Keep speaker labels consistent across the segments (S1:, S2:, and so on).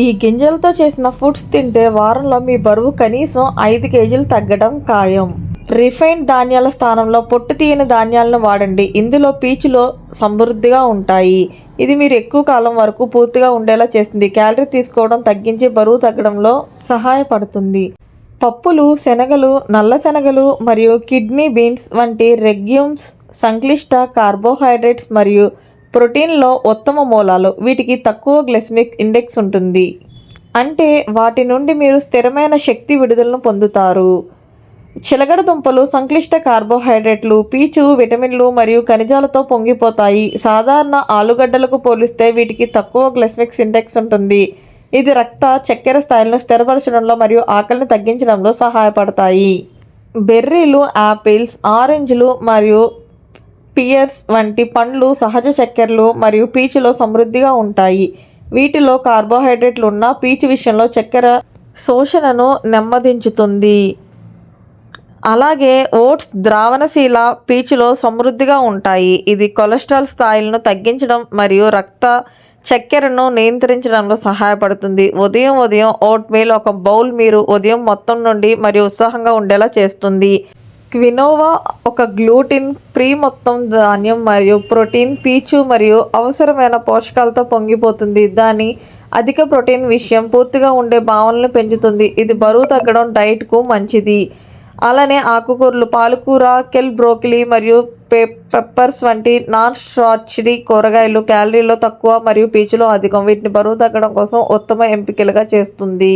S1: ఈ గింజలతో చేసిన ఫుడ్స్ తింటే వారంలో మీ బరువు కనీసం ఐదు కేజీలు తగ్గడం ఖాయం. రిఫైన్డ్ ధాన్యాల స్థానంలో పొట్టు తీయని ధాన్యాలను వాడండి. ఇందులో పీచులో సమృద్ధిగా ఉంటాయి. ఇది మీరు ఎక్కువ కాలం వరకు పూర్తిగా ఉండేలా చేస్తుంది. క్యాలరీ తీసుకోవడం తగ్గించి బరువు తగ్గడంలో సహాయపడుతుంది. పప్పులు శనగలు నల్ల శనగలు మరియు కిడ్నీ బీన్స్ వంటి రెగ్యూమ్స్ సంక్లిష్ట కార్బోహైడ్రేట్స్ మరియు ప్రోటీన్లో ఉత్తమ మూలాలు. వీటికి తక్కువ గ్లెస్మిక్ ఇండెక్స్ ఉంటుంది. అంటే వాటి నుండి మీరు స్థిరమైన శక్తి విడుదలను పొందుతారు. చిలగడ దుంపలు సంక్లిష్ట కార్బోహైడ్రేట్లు పీచు విటమిన్లు మరియు ఖనిజాలతో పొంగిపోతాయి. సాధారణ ఆలుగడ్డలకు పోలిస్తే వీటికి తక్కువ గ్లెస్మిక్స్ ఇండెక్స్ ఉంటుంది. ఇది రక్త చక్కెర స్థాయిలను స్థిరపరచడంలో మరియు ఆకలిని తగ్గించడంలో సహాయపడతాయి. బెర్రీలు యాపిల్స్ ఆరెంజ్లు మరియు పియర్స్ వంటి పండ్లు సహజ చక్కెరలు మరియు పీచులో సమృద్ధిగా ఉంటాయి. వీటిలో కార్బోహైడ్రేట్లు ఉన్న పీచు విషయంలో చక్కెర శోషణను నెమ్మదించుతుంది. అలాగే ఓట్స్ ద్రావణశీల పీచులో సమృద్ధిగా ఉంటాయి. ఇది కొలెస్ట్రాల్ స్థాయిలను తగ్గించడం మరియు రక్త చక్కెరను నియంత్రించడంలో సహాయపడుతుంది. ఉదయం ఉదయం ఓట్ మీల్ ఒక బౌల్ మీరు ఉదయం మొత్తం నుండి మరియు ఉత్సాహంగా ఉండేలా చేస్తుంది. క్వినోవా ఒక గ్లూటిన్ ఫ్రీ మొత్తం ధాన్యం మరియు ప్రోటీన్ పీచు మరియు అవసరమైన పోషకాలతో పొంగిపోతుంది. దాని అధిక ప్రోటీన్ విషయం పూర్తిగా ఉండే భావనలు పెంచుతుంది. ఇది బరువు తగ్గడం డైట్కు మంచిది. అలానే ఆకుకూరలు పాలకూర కెల్ బ్రోకలీ మరియు పె పెప్పర్స్ వంటి నాన్ స్టార్చరీ కూరగాయలు క్యాలరీలో తక్కువ మరియు పీచులో అధికం. వీటిని బరువు తగ్గడం కోసం ఉత్తమ ఎంపికలుగా చేస్తుంది.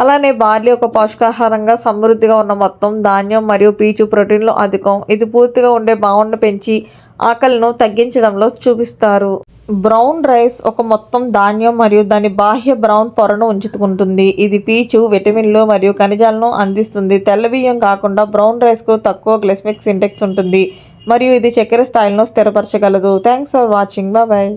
S1: అలానే బార్లీ ఒక పోషకాహారంగా సమృద్ధిగా ఉన్న మొత్తం ధాన్యం మరియు పీచు ప్రోటీన్లు అధికం. ఇది పూర్తిగా ఉండే భావనను పెంచి ఆకలిను తగ్గించడంలో చూపిస్తారు. బ్రౌన్ రైస్ ఒక మొత్తం ధాన్యం మరియు దాని బాహ్య బ్రౌన్ పొరను ఉంచుకుంటుంది. ఇది పీచు విటమిన్లు మరియు ఖనిజాలను అందిస్తుంది. తెల్ల బియ్యం కాకుండా బ్రౌన్ రైస్కు తక్కువ గ్లెస్మిక్స్ ఇండెక్స్ ఉంటుంది మరియు ఇది చక్కెర స్థాయిలను స్థిరపరచగలదు. Thanks for watching. బాయ్.